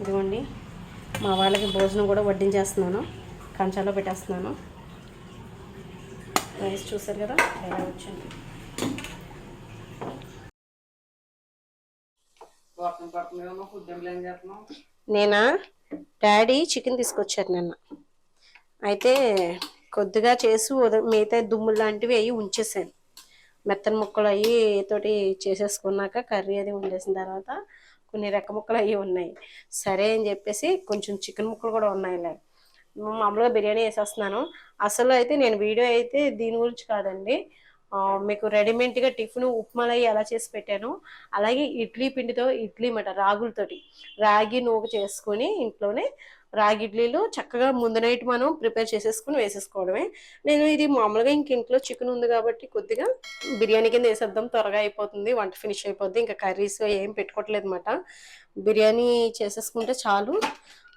ఇదిగోండి. మా వాళ్ళకి భోజనం కూడా వడ్డించేస్తున్నాను. కంచాలో పెట్టేస్తున్నాను. రైస్ చూసారు కదా? ఎలా వచ్చింది? నేనా? డాడీ చికెన్ తీసుకొచ్చారు నిన్న. అయితే కొద్దిగా చేసి మిగతా దుమ్ములు లాంటివి అవి ఉంచేసాను. మెత్తని ముక్కలు అవి తోటి చేసేసుకున్నాక కర్రీ అది వండేసిన తర్వాత కొన్ని రెక్క ముక్కలు అవి ఉన్నాయి. సరే అని చెప్పేసి కొంచెం చికెన్ ముక్కలు కూడా ఉన్నాయిలే. మామూలుగా బిర్యానీ వేసేస్తున్నాను. అసలు అయితే నేను వీడియో అయితే దీని గురించి కాదండి. మీకు రెడీమేడ్గా టిఫిన్ ఉప్మాలు ఎలా చేసి పెట్టాను అలాగే ఇడ్లీ పిండితో ఇడ్లీ మాట రాగులతోటి. రాగి నూక చేసుకొని ఇంట్లోనే రాగి ఇడ్లీలు చక్కగా ముందు నైట్ మనం ప్రిపేర్ చేసేసుకుని వేసేసుకోవడమే. నేను ఇది మామూలుగా ఇంక ఇంట్లో చికెన్ ఉంది కాబట్టి కొద్దిగా బిర్యానీ కింద వేసేద్దాం త్వరగా అయిపోతుంది వంట ఫినిష్ అయిపోద్ది ఇంకా కర్రీస్ ఏం పెట్టుకోవట్లేదు అనమాట బిర్యానీ చేసేసుకుంటే చాలు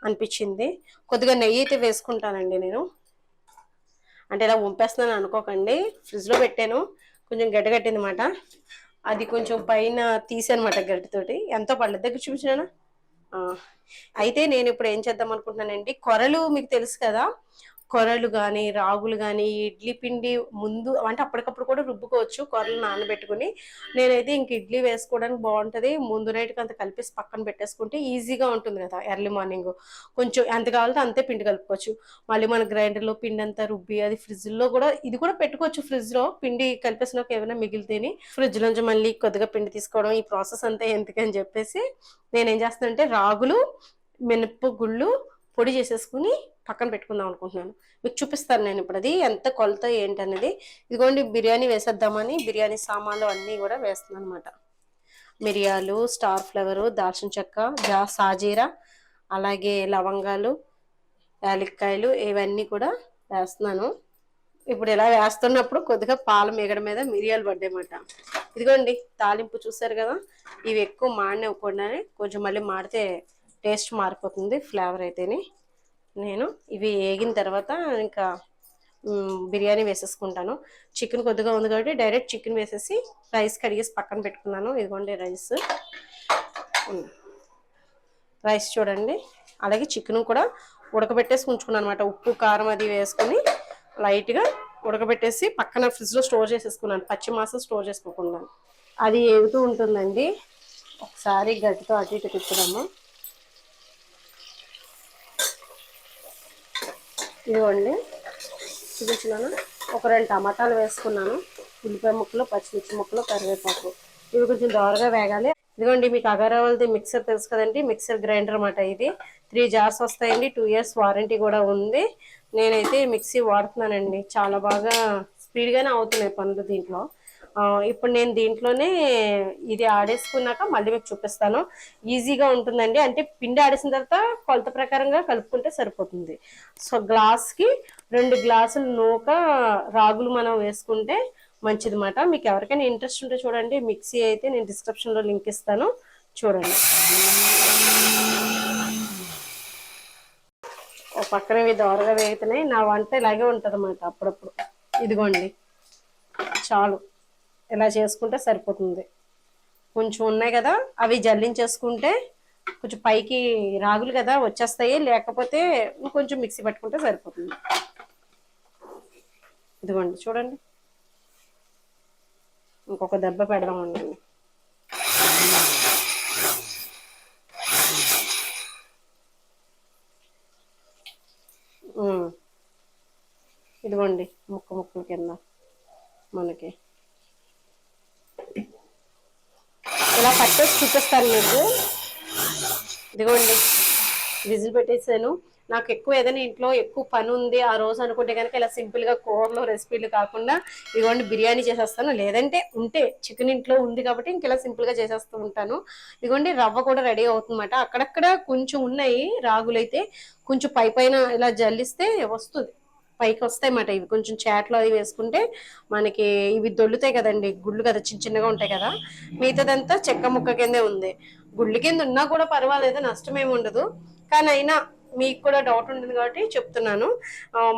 అనిపించింది. కొద్దిగా నెయ్యి అయితే వేసుకుంటానండి నేను. అంటే ఇలా వంపేస్తున్నాను అనుకోకండి ఫ్రిడ్జ్లో పెట్టాను కొంచెం గడ్డగట్టింది అనమాట అది కొంచెం పైన తీసానమాట గడ్డితోటి ఎంతో పడలేదు దగ్గర చూపించినా? అయితే నేను ఇప్పుడు ఏం చేద్దాం అనుకుంటున్నానండి? కొరలు మీకు తెలుసు కదా? కొరలు కానీ రాగులు కానీ ఇడ్లీ పిండి ముందు అంటే అప్పటికప్పుడు కూడా రుబ్బుకోవచ్చు కొరలు నానబెట్టుకుని. నేనైతే ఇంక ఇడ్లీ వేసుకోవడానికి బాగుంటుంది. ముందు నైట్కి అంత కలిపేసి పక్కన పెట్టేసుకుంటే ఈజీగా ఉంటుంది కదా ఎర్లీ మార్నింగ్. కొంచెం ఎంత కావాలంటే అంతే పిండి కలుపుకోవచ్చు. మళ్ళీ మన గ్రైండర్లో పిండి అంతా రుబ్బి అది ఫ్రిడ్జ్లో కూడా ఇది కూడా పెట్టుకోవచ్చు ఫ్రిడ్జ్లో. పిండి కలిపేసినాక ఏమైనా మిగిలితేని ఫ్రిడ్జ్ నుంచి మళ్ళీ కొద్దిగా పిండి తీసుకోవడం ఈ ప్రాసెస్ అంతా ఎందుకని చెప్పేసి నేనేం చేస్తానంటే రాగులు మినప గుళ్ళు పొడి చేసేసుకుని పక్కన పెట్టుకుందాం అనుకుంటున్నాను. మీకు చూపిస్తాను నేను ఇప్పుడు అది ఎంత కొలత ఏంటనేది. ఇదిగోండి బిర్యానీ వేసేద్దామని బిర్యానీ సామాన్లు అన్నీ కూడా వేస్తున్నాను అనమాట మిరియాలు స్టార్ ఫ్లవరు దాల్చిన చెక్క జా సాజీరా అలాగే లవంగాలు యాలక్కాయలు ఇవన్నీ కూడా వేస్తున్నాను. ఇప్పుడు ఇలా వేస్తున్నప్పుడు కొద్దిగా పాల మీగడ మీద మిరియాలు పడ్డాయన్నమాట. ఇదిగోండి తాలింపు చూసారు కదా ఇవి ఎక్కువ మాడినవ్వకుండానే కొంచెం మళ్ళీ మాడితే టేస్ట్ మారిపోతుంది ఫ్లేవర్ అయితేనే. నేను ఇవి వేగిన తర్వాత ఇంకా బిర్యానీ వేసేసుకుంటాను. చికెన్ కొద్దిగా ఉంది కాబట్టి డైరెక్ట్ చికెన్ వేసేసి రైస్ కడిగేసి పక్కన పెట్టుకున్నాను. ఇదిగోండి రైస్. రైస్ చూడండి. అలాగే చికెన్ కూడా ఉడకబెట్టేసి ఉంచుకున్నాను అనమాట ఉప్పు కారం అది వేసుకొని లైట్గా ఉడకబెట్టేసి పక్కన ఫ్రిడ్జ్లో స్టోర్ చేసేసుకున్నాను. పచ్చి మాసం స్టోర్ చేసుకోకుండా. అది ఏగుతూ ఉంటుందండి. ఒకసారి గట్టితో అటు ఇటు తిప్పుదాము. ఇదిగోండి. చూపించినాను ఒక రెండు టమాటాలు వేసుకున్నాను. ఉల్లిపాయ ముక్కలు పచ్చిమిర్చి ముక్కలు కరివేపాకు. ఇవి కొంచెం దోరగా వేగాలి. ఇదిగోండి మీకు అగరవల్ది మిక్సర్ తెలుసు కదండి? మిక్సర్ గ్రైండర్ అన్నమాట ఇది. త్రీ జార్స్ వస్తాయండి. టూ ఇయర్స్ వారంటీ కూడా ఉంది. నేనైతే మిక్సీ వాడుతున్నానండి. చాలా బాగా స్పీడ్గానే అవుతున్నాయి పనులు దీంట్లో. ఇప్పుడు నేను దీంట్లోనే ఇది ఆడేసుకున్నాక మళ్ళీ మీకు చూపిస్తాను. ఈజీగా ఉంటుందండి. అంటే పిండి ఆడేసిన తర్వాత కొలత ప్రకారంగా కలుపుకుంటే సరిపోతుంది. సో గ్లాస్కి రెండు గ్లాసులు నూక రాగులు మనం వేసుకుంటే మంచిది మాట మీకు ఎవరికైనా ఇంట్రెస్ట్ ఉంటే చూడండి. మిక్సీ అయితే నేను డిస్క్రిప్షన్లో లింక్ ఇస్తాను. చూడండి. పక్కన ఇవి దోరగా వేగుతున్నాయి. నా వంట ఇలాగే ఉంటుంది అన్నమాట అప్పుడప్పుడు. ఇదిగోండి. చాలు. ఇలా చేసుకుంటే సరిపోతుంది. కొంచెం ఉన్నాయి కదా అవి జల్లించేసుకుంటే కొంచెం పైకి రాగులు కదా వచ్చేస్తాయి లేకపోతే కొంచెం మిక్సీ పట్టుకుంటే సరిపోతుంది. ఇదిగోండి చూడండి. ఇంకొక దెబ్బ పెడదామండి ఇదిగోండి ముక్క ముక్కల కింద మనకి. ఇలా చూపిస్తాను మీకు. ఇదిగోండి. విజిల్ పెట్టేసాను. నాకు ఎక్కువ ఏదైనా ఇంట్లో ఎక్కువ పని ఉంది ఆ రోజు అనుకుంటే కనుక ఇలా సింపుల్గా కూరలు రెసిపీలు కాకుండా ఇదిగోండి బిర్యానీ చేసేస్తాను. లేదంటే ఉంటే చికెన్ ఇంట్లో ఉంది కాబట్టి ఇంక ఇలా సింపుల్గా చేసేస్తూ ఉంటాను. ఇదిగోండి రవ్వ కూడా రెడీ అవుతుందన్నమాట. అక్కడక్కడ కొంచెం ఉన్నాయి రాగులైతే కొంచెం పై పైన ఇలా జల్లిస్తే వస్తుంది. పైకి వస్తాయి మాట ఇవి కొంచెం చాట్లో అవి వేసుకుంటే మనకి ఇవి దొల్లుతాయి కదండి. గుళ్ళు కదా చిన్న చిన్నగా ఉంటాయి కదా. మిగతాదంతా చెక్క ముక్క కిందే ఉంది. గుళ్ళు కింద ఉన్నా కూడా పర్వాలేదు నష్టం ఏమి ఉండదు. కానీ అయినా మీకు కూడా డౌట్ ఉంటుంది కాబట్టి చెప్తున్నాను.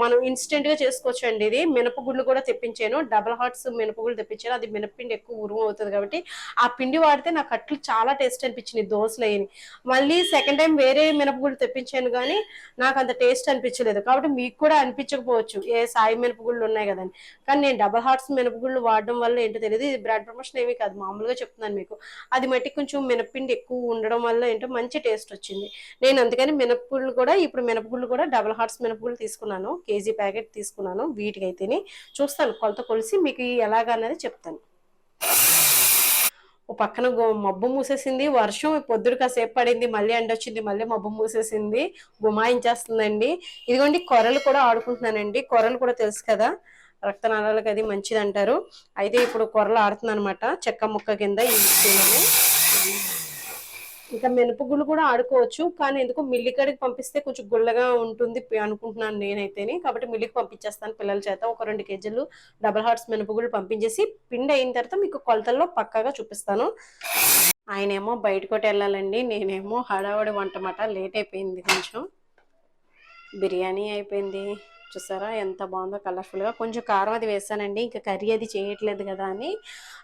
మనం ఇన్స్టెంట్గా చేసుకోవచ్చు అండి ఇది. మినపగుళ్ళు కూడా తెప్పించాను. డబల్ హార్ట్స్ మినపగుళ్ళు తెప్పించాను. అది మినపిండి ఎక్కువ ఉరుము అవుతుంది కాబట్టి ఆ పిండి వాడితే నాకు అట్లు చాలా టేస్ట్ అనిపించింది దోశలు అయ్యి. మళ్ళీ సెకండ్ టైం వేరే మినపగుళ్ళు తెప్పించాను కానీ నాకు అంత టేస్ట్ అనిపించలేదు. కాబట్టి మీకు కూడా అనిపించకపోవచ్చు. ఏ సాయి మినపగుళ్ళు ఉన్నాయి కదండి కానీ నేను డబల్ హార్ట్స్ మినపగుళ్ళు వాడడం వల్ల ఏంటో తెలియదు ఇది బ్రాండ్ ప్రమోషన్ ఏమీ కాదు. మామూలుగా చెప్తున్నాను మీకు. అది మట్టి కొంచెం మినపిండి ఎక్కువ ఉండడం వల్ల ఏంటో మంచి టేస్ట్ వచ్చింది. నేను అందుకని మినపగుళ్ళు కూడా ఇప్పుడు మినపగుళ్ళు కూడా డబల్ హార్ట్స్ మినపగుళ్ళు తీసుకున్నాను. కేజీ ప్యాకెట్ తీసుకున్నాను వీటికైతేని. చూస్తాను కొలత కొలిసి మీకు ఎలాగన్నది చెప్తాను. ఓ పక్కన గో- మబ్బు మూసేసింది. వర్షం పొద్దుడు కాసేపు పడింది. మళ్ళీ ఎండ వచ్చింది. మళ్ళీ మబ్బు మూసేసింది. గుమాయించేస్తుందండి. ఇదిగోండి కొరలు కూడా ఆడుకుంటున్నానండి. కొరలు కూడా తెలుసు కదా. రక్తనాళాలకు అది మంచిది అంటారు అయితే ఇప్పుడు కొరలు ఆడుతున్నాను అనమాట చెక్క ముక్క కింద ఈ ఇంకా మినపగుళ్ళు కూడా ఆడుకోవచ్చు కానీ ఎందుకు మిల్లికడికి పంపిస్తే కొంచెం గుల్లగా ఉంటుంది అనుకుంటున్నాను నేనైతేనే. కాబట్టి మిల్లికి పంపించేస్తాను పిల్లల చేత. ఒక రెండు కేజీలు డబల్ హార్ట్స్ మినపగుళ్ళు పంపించేసి పిండి అయిన తర్వాత మీకు కొలతల్లో పక్కాగా చూపిస్తాను. ఆయనేమో బయటకోటి వెళ్ళాలండి. నేనేమో హడావడి వంట మాట లేట్ అయిపోయింది కొంచెం. బిర్యానీ అయిపోయింది. చూసారా? ఎంత బాగుందో కలర్ఫుల్గా కొంచెం కారం అది వేసానండి. ఇంకా కర్రీ అది చేయట్లేదు కదా అని.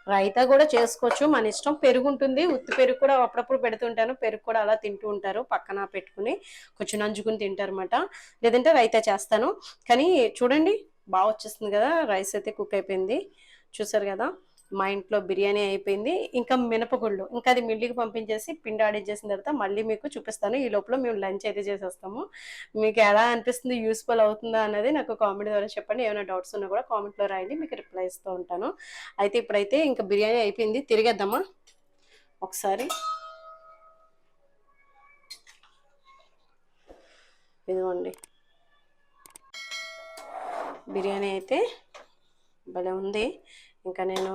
రైతా కూడా చేసుకోవచ్చు. మన ఇష్టం పెరుగు ఉంటుంది ఉత్తి పెరుగు కూడా అప్పుడప్పుడు పెడుతుంటాను. పెరుగు కూడా అలా తింటూ ఉంటారు పక్కన పెట్టుకుని. కొంచెం నంజుకుని తింటారు అనమాట లేదంటే రైతా చేస్తాను. కానీ చూడండి బాగా వచ్చేస్తుంది కదా. రైస్ అయితే కుక్ అయిపోయింది. చూసారు కదా? మా ఇంట్లో బిర్యానీ అయిపోయింది. ఇంకా మినపగుళ్ళు ఇంకా అది మిల్లికి పంపించేసి పిండి ఆడించేసిన తర్వాత మళ్ళీ మీకు చూపిస్తాను. ఈ లోపల మేము లంచ్ అయితే చేసేస్తాము. మీకు ఎలా అనిపిస్తుంది యూస్ఫుల్ అవుతుందా అనేది నాకు కామెంట్ ద్వారా చెప్పండి. ఏమైనా డౌట్స్ ఉన్నా కూడా కామెంట్లో రాయండి మీకు రిప్లై ఇస్తూ ఉంటాను. అయితే ఇప్పుడైతే ఇంకా బిర్యానీ అయిపోయింది. తిరిగేద్దామా? ఒకసారి. ఇదిగోండి. బిర్యానీ అయితే భలే ఉంది. ఇంకా నేను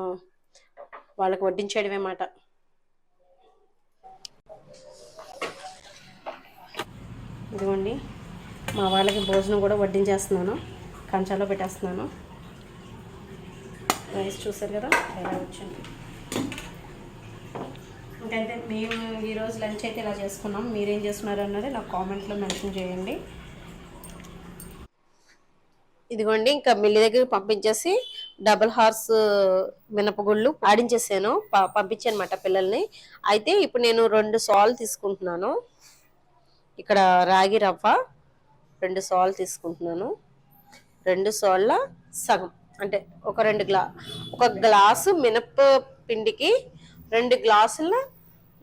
వాళ్ళకి వడ్డించేయడమే మాట. ఇదిగోండి మా వాళ్ళకి భోజనం కూడా వడ్డించేస్తున్నాను. కంచాలో పెట్టేస్తున్నాను. రైస్ చూసారు కదా ఎలా వచ్చింది? ఇంకంటే మేము ఈరోజు లంచ్ అయితే ఇలా చేసుకున్నాం. మీరేం చేస్తున్నారు అన్నది నాకు కామెంట్లో మెన్షన్ చేయండి. ఇదిగోండి ఇంకా మిల్లి దగ్గరికి పంపించేసి డబుల్ హార్స్ మినపగుళ్ళు ఆడించేసాను ప- పంపించాను అనమాట పిల్లల్ని. అయితే ఇప్పుడు నేను రెండు సాల్ తీసుకుంటున్నాను. ఇక్కడ రాగి రవ్వ రెండు సాల్ తీసుకుంటున్నాను. రెండు సాల్ల సగం. అంటే ఒక రెండు గ్లా ఒక గ్లాసు మినప పిండికి రెండు గ్లాసుల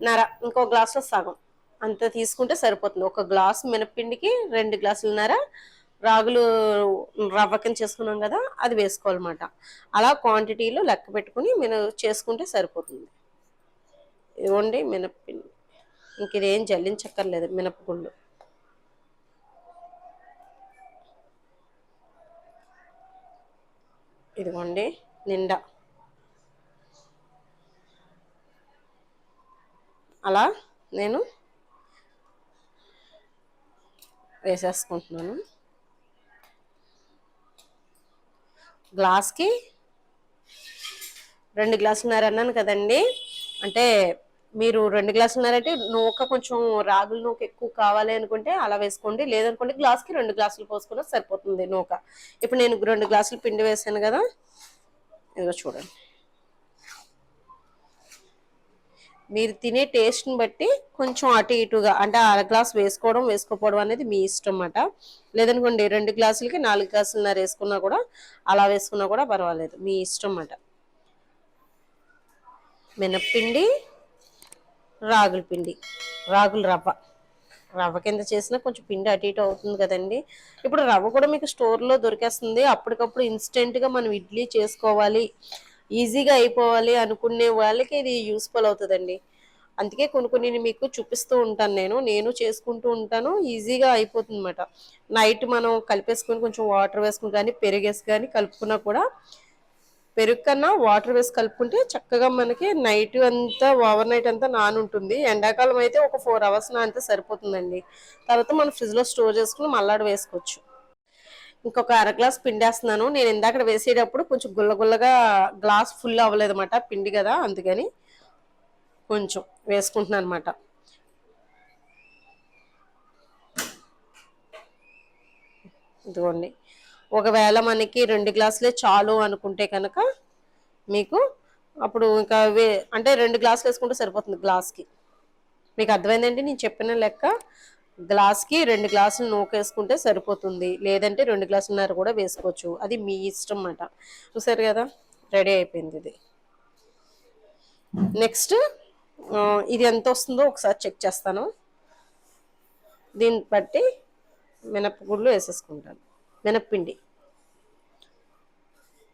నర ఇంకో గ్లాసులో సగం. అంత తీసుకుంటే సరిపోతుంది. ఒక గ్లాసు మినపిండికి రెండు గ్లాసుల నర రాగులు రవ్వ కింద చేసుకున్నాం కదా అది వేసుకోవాలన్నమాట. అలా క్వాంటిటీలో లెక్క పెట్టుకుని మేము చేసుకుంటే సరిపోతుంది. ఇదిగోండి మినప్పిండి ఇంక ఇదేం జల్లించక్కర్లేదు మినపగుళ్ళు ఇదిగోండి నిండా. అలా నేను వేసేసుకుంటున్నాను. గ్లాస్కి రెండు గ్లాసులున్నర అన్నాను కదండి. అంటే మీరు రెండు గ్లాసులున్నారంటే నూక కొంచెం రాగుల నూక ఎక్కువ కావాలి అనుకుంటే అలా వేసుకోండి. లేదనుకోండి గ్లాస్కి రెండు గ్లాసులు పోసుకున్నా సరిపోతుంది నూక. ఇప్పుడు నేను రెండు గ్లాసులు పిండి వేసాను కదా ఇదిగో చూడండి. మీరు తినే టేస్ట్ని బట్టి కొంచెం అటు ఇటుగా అంటే అర గ్లాస్ వేసుకోవడం వేసుకోపోవడం అనేది మీ ఇష్టం అన్నమాట. లేదనుకోండి రెండు గ్లాసులకి నాలుగు గ్లాసులున్నర వేసుకున్నా కూడా అలా వేసుకున్నా కూడా పర్వాలేదు. మీ ఇష్టం అన్నమాట. మినప్పిండి రాగుల పిండి రాగుల రవ్వ. రవ్వ కింద చేసినా కొంచెం పిండి అటు ఇటు అవుతుంది కదండి. ఇప్పుడు రవ్వ కూడా మీకు స్టోర్లో దొరికేస్తుంది. అప్పటికప్పుడు ఇన్స్టెంట్గా మనం ఇడ్లీ చేసుకోవాలి. ఈజీగా అయిపోవాలి అనుకునే వాళ్ళకి ఇది యూస్ఫుల్ అవుతుందండి. అందుకే కొన్ని కొన్ని మీకు చూపిస్తూ ఉంటాను నేను. నేను చేసుకుంటూ ఉంటాను. ఈజీగా అయిపోతుంది అనమాట నైట్ మనం కలిపేసుకొని కొంచెం వాటర్ వేసుకుని కానీ పెరిగేసి కానీ కలుపుకున్నా కూడా పెరుగు కన్నా వాటర్ వేసి కలుపుకుంటే చక్కగా మనకి నైట్ అంతా ఓవర్ నైట్ అంతా నానుంటుంది. ఎండాకాలం అయితే ఒక ఫోర్ అవర్స్ నానితే సరిపోతుందండి. తర్వాత మనం ఫ్రిడ్జ్లో స్టోర్ చేసుకుని మల్లాడు వేసుకోవచ్చు. ఇంకొక అర గ్లాస్ పిండి వేస్తున్నాను నేను ఇందాక వేసేటప్పుడు కొంచెం గుల్లగుల్లగా గ్లాస్ ఫుల్ అవ్వలేదు అనమాట పిండి కదా అందుకని కొంచెం వేసుకుంటున్నాను అనమాట ఇదిగోండి. ఒకవేళ మనకి రెండు గ్లాసులే చాలు అనుకుంటే కనుక మీకు అప్పుడు ఇంకా వే అంటే రెండు గ్లాసులు వేసుకుంటే సరిపోతుంది గ్లాస్కి. మీకు అర్థమైందండి నేను చెప్పిన లెక్క? గ్లాస్కి రెండు గ్లాసులు నూక వేసుకుంటే సరిపోతుంది. లేదంటే రెండు గ్లాసులున్నర కూడా వేసుకోవచ్చు. అది మీ ఇష్టం అన్నమాట చూసారు కదా? రెడీ అయిపోయింది ఇది. నెక్స్ట్ ఇది ఎంత వస్తుందో ఒకసారి చెక్ చేస్తాను. దీన్ని బట్టి మినపగుళ్ళు వేసేసుకుంటాను. మినప్పిండి.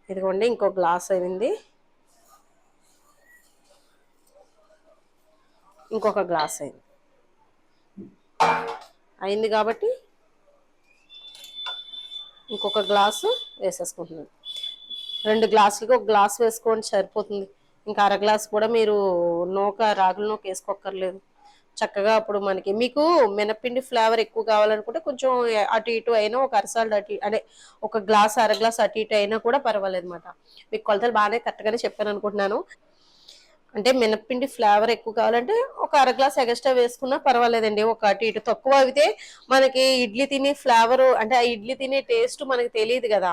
ఇదిగోండి ఇంకో గ్లాస్ అయింది. ఇంకొక గ్లాస్ అయింది. అయింది కాబట్టి ఇంకొక గ్లాసు వేసేసుకుంటున్నాను. రెండు గ్లాసులకి ఒక గ్లాస్ వేసుకోండి సరిపోతుంది. ఇంకా అర గ్లాస్ కూడా మీరు నూక రాగుల నూక వేసుకోక్కర్లేదు. చక్కగా అప్పుడు మనకి మీకు మినపిండి ఫ్లేవర్ ఎక్కువ కావాలనుకుంటే కొంచెం అటు ఇటు అయినా ఒక అరసాల్ట్ అటు ఇటు- అంటే ఒక గ్లాస్ అర గ్లాస్ అటు ఇటు అయినా కూడా పర్వాలేదు అనమాట మీకు కొలతలు బాగానే కరెక్ట్గానే చెప్పాను అనుకుంటున్నాను అంటే మినప్పిండి ఫ్లేవర్ ఎక్కువ కావాలంటే ఒక అర గ్లాస్ ఎగస్ట్రా వేసుకున్నా పర్వాలేదండి. ఒక అటు ఇటు తక్కువ అయితే మనకి ఇడ్లీ తినే ఫ్లేవర్ అంటే ఆ ఇడ్లీ తినే టేస్ట్ మనకి తెలియదు కదా.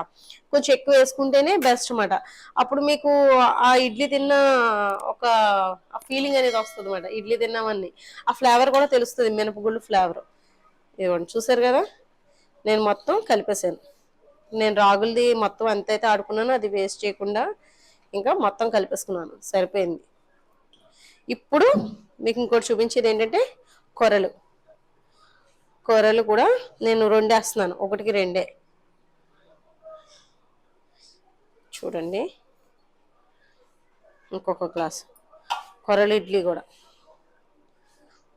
కొంచెం ఎక్కువ వేసుకుంటేనే బెస్ట్ అన్నమాట. అప్పుడు మీకు ఆ ఇడ్లీ తిన్న ఒక ఫీలింగ్ అనేది వస్తుంది అనమాట ఇడ్లీ తిన్నామని. ఆ ఫ్లేవర్ కూడా తెలుస్తుంది మినపగుళ్ళు ఫ్లేవర్. ఇవ్వండి చూసారు కదా? నేను మొత్తం కలిపేసాను నేను రాగులది మొత్తం ఎంతైతే ఆడుకున్నానో అది వేస్ట్ చేయకుండా ఇంకా మొత్తం కలిపేసుకున్నాను. సరిపోయింది. ఇప్పుడు మీకు ఇంకోటి చూపించేది ఏంటంటే కొరలు కొరలు కూడా నేను రెండేస్తున్నాను. ఒకటికి రెండే. చూడండి. ఇంకొక గ్లాస్. కొరలు ఇడ్లీ కూడా.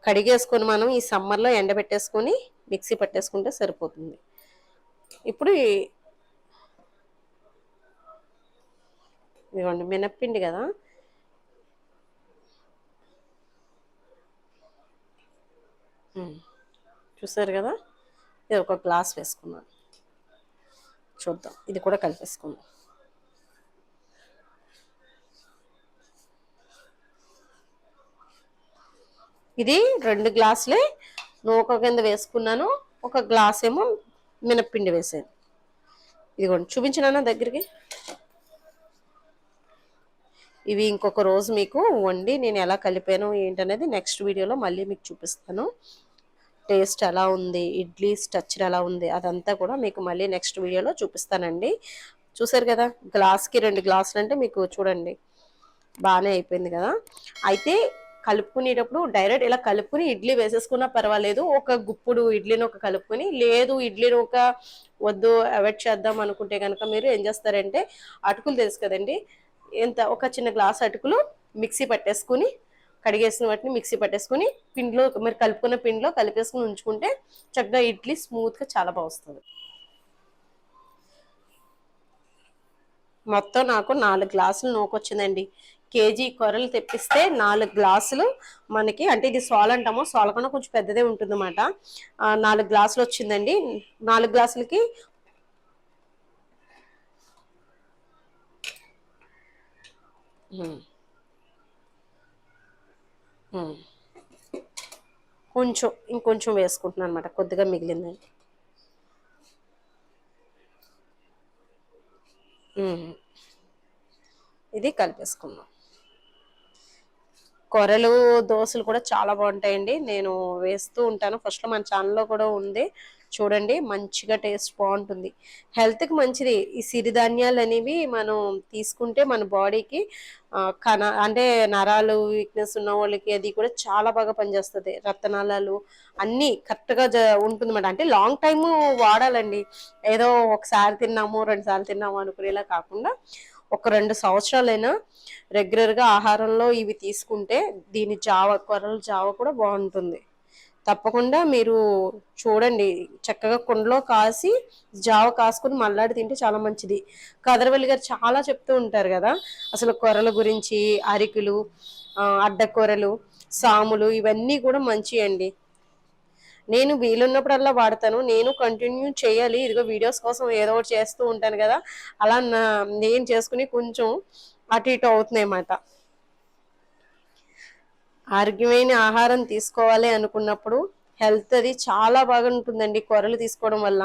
కడిగేసుకొని మనం ఈ సమ్మర్లో ఎండబెట్టేసుకొని మిక్సీ పట్టేసుకుంటే సరిపోతుంది. ఇప్పుడు ఈ- ఇదిగోండి మినప్పిండి కదా. చూసారు కదా? ఇది ఒక గ్లాస్ వేసుకున్నాను. చూద్దాం. ఇది కూడా కలిపేసుకుందాం. ఇది రెండు గ్లాసులే. నూక కింద వేసుకున్నాను ఒక గ్లాస్ ఏమో మినప్పిండి వేసాను. ఇదిగోండి చూపించినా దగ్గరికి? ఇవి ఇంకొక రోజు మీకు వండి నేను ఎలా కలిపాను ఏంటనేది నెక్స్ట్ వీడియోలో మళ్ళీ మీకు చూపిస్తాను. టేస్ట్ ఎలా ఉంది ఇడ్లీ స్ట్రక్చర్ ఎలా ఉంది అదంతా కూడా మీకు మళ్ళీ నెక్స్ట్ వీడియోలో చూపిస్తానండి. చూసారు కదా గ్లాస్కి రెండు గ్లాసులు అంటే మీకు చూడండి బాగానే అయిపోయింది కదా. అయితే కలుపుకునేటప్పుడు డైరెక్ట్ ఇలా కలుపుకుని ఇడ్లీ వేసేసుకున్నా పర్వాలేదు ఒక గుప్పుడు ఇడ్లీని ఒక కలుపుకుని లేదు ఇడ్లీని ఒక వద్దు అవాయిడ్ చేద్దాం అనుకుంటే కనుక మీరు ఏం చేస్తారంటే అటుకులు తెలుసు కదండి ఎంత ఒక చిన్న గ్లాస్ అటుకులు మిక్సీ పట్టేసుకుని కడిగేసిన వాటిని మిక్సీ పట్టేసుకుని పిండిలో మీరు కలుపుకున్న పిండిలో కలిపేసుకుని ఉంచుకుంటే చక్కగా ఇడ్లీ స్మూత్గా చాలా బాగా వస్తుంది మొత్తం నాకు నాలుగు గ్లాసులు నూకొచ్చిందండి. కేజీ కొరలు తెప్పిస్తే నాలుగు గ్లాసులు మనకి అంటే ఇది సోల్ అంటామో సోల కన్నా కొంచెం పెద్దదే ఉంటుందన్నమాట. నాలుగు గ్లాసులు వచ్చిందండి. నాలుగు గ్లాసులకి ఉమ్. కొంచెం ఇంకొంచెం వేసుకుంటున్నాను అనమాట కొద్దిగా మిగిలిందండి. ఇది కలిపేసుకుందాం. కొరలు దోశలు కూడా చాలా బాగుంటాయండి. నేను వేస్తూ ఉంటాను. ఫస్ట్ మన ఛానల్లో కూడా ఉంది. చూడండి మంచిగా టేస్ట్ బాగుంటుంది. హెల్త్కి మంచిది. ఈ సిరిధాన్యాలు అనేవి మనం తీసుకుంటే మన బాడీకి కణ అంటే నరాలు వీక్నెస్ ఉన్న వాళ్ళకి అది కూడా చాలా బాగా పనిచేస్తుంది. రక్తనాళాలు అన్నీ కరెక్ట్గా జ ఉంటుందన్నమాట. అంటే లాంగ్ టైము వాడాలండి. ఏదో ఒకసారి తిన్నాము రెండుసార్లు తిన్నాము అనుకునేలా కాకుండా ఒక రెండు సంవత్సరాలైనా రెగ్యులర్గా ఆహారంలో ఇవి తీసుకుంటే దీని జావ కొరల జావ కూడా బాగుంటుంది. తప్పకుండా మీరు చూడండి. చక్కగా కుండలో కాసి జావ కాసుకుని మల్లాడి తింటే చాలా మంచిది. కదరవల్లి గారు చాలా చెప్తూ ఉంటారు కదా అసలు కొరల గురించి అరికులు ఆ, అడ్డకొరలు సాములు ఇవన్నీ కూడా మంచి అండి నేను వీలున్నప్పుడల్లా వాడతాను. నేను కంటిన్యూ చేయాలి. ఇదిగో వీడియోస్ కోసం ఏదో ఒకటి చేస్తూ ఉంటాను కదా. అలా నా నేను చేసుకుని కొంచెం అటు ఇటు అవుతున్నాయి అన్నమాట. ఆరోగ్యమైన ఆహారం తీసుకోవాలి అనుకున్నప్పుడు హెల్త్ అది చాలా బాగా ఉంటుందండి కొరలు తీసుకోవడం వల్ల.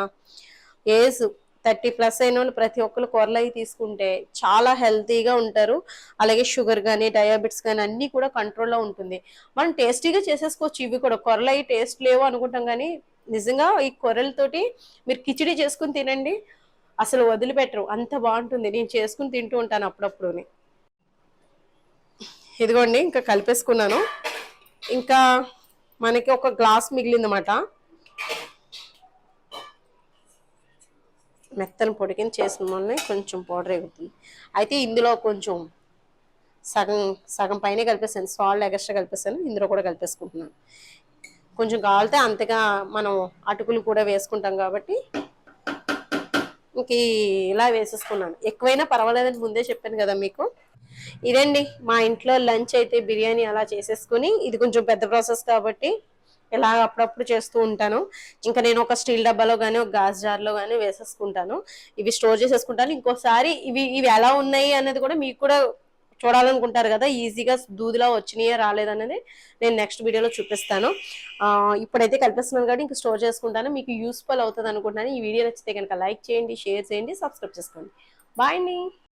ఏసు థర్టీ ప్లస్ అయిన వాళ్ళు ప్రతి ఒక్కరు కూరలు అవి తీసుకుంటే చాలా హెల్తీగా ఉంటారు. అలాగే షుగర్ కానీ డయాబెటిస్ కానీ అన్నీ కూడా కంట్రోల్లో ఉంటుంది. మనం టేస్టీగా చేసేసుకోవచ్చు. ఇవి కూడా కూరలు అవి టేస్ట్ లేవు అనుకుంటాం కానీ నిజంగా ఈ కూరలతోటి మీరు కిచిడి చేసుకుని తినండి. అసలు వదిలిపెట్టరు. అంత బాగుంటుంది. నేను చేసుకుని తింటూ ఉంటాను అప్పుడప్పుడు ఇదిగోండి ఇంకా కలిపేసుకున్నాను. ఇంకా మనకి ఒక గ్లాస్ మిగిలిందన్నమాట. మెత్తని పొడి కింద చేసిన మొన్నే కొంచెం పౌడర్ ఎగుతుంది అయితే ఇందులో కొంచెం సగం సగం పైన కలిపేసాను. Salt extra కలిపేసాను. ఇందులో కూడా కలిపేసుకుంటున్నాను. కొంచెం కావాలితే అంతగా మనం అటుకులు కూడా వేసుకుంటాం కాబట్టి ఇంక ఇలా వేసేసుకున్నాను. ఎక్కువైనా పర్వాలేదని ముందే చెప్పాను కదా మీకు. ఇదండి మా ఇంట్లో లంచ్ అయితే బిర్యానీ అలా చేసేసుకుని ఇది కొంచెం పెద్ద ప్రాసెస్ కాబట్టి ఇలా అప్పుడప్పుడు చేస్తూ ఉంటాను. ఇంకా నేను ఒక స్టీల్ డబ్బాలో కానీ ఒక గాజు జార్లో కానీ వేసేసుకుంటాను. ఇవి స్టోర్ చేసేసుకుంటాను. ఇంకోసారి ఇవి ఇవి ఎలా ఉన్నాయి అనేది కూడా మీకు కూడా చూడాలనుకుంటారు కదా. ఈజీగా దూదిలా వచ్చినాయే రాలేదనేది నేను నెక్స్ట్ వీడియోలో చూపిస్తాను. ఇప్పుడైతే కల్పిస్తున్నాను కాబట్టి ఇంకా స్టోర్ చేసుకుంటాను. మీకు యూస్ఫుల్ అవుతుంది అనుకుంటున్నాను. ఈ వీడియో నచ్చితే కనుక లైక్ చేయండి షేర్ చేయండి సబ్స్క్రైబ్ చేసుకోండి. బాయ్ అండి.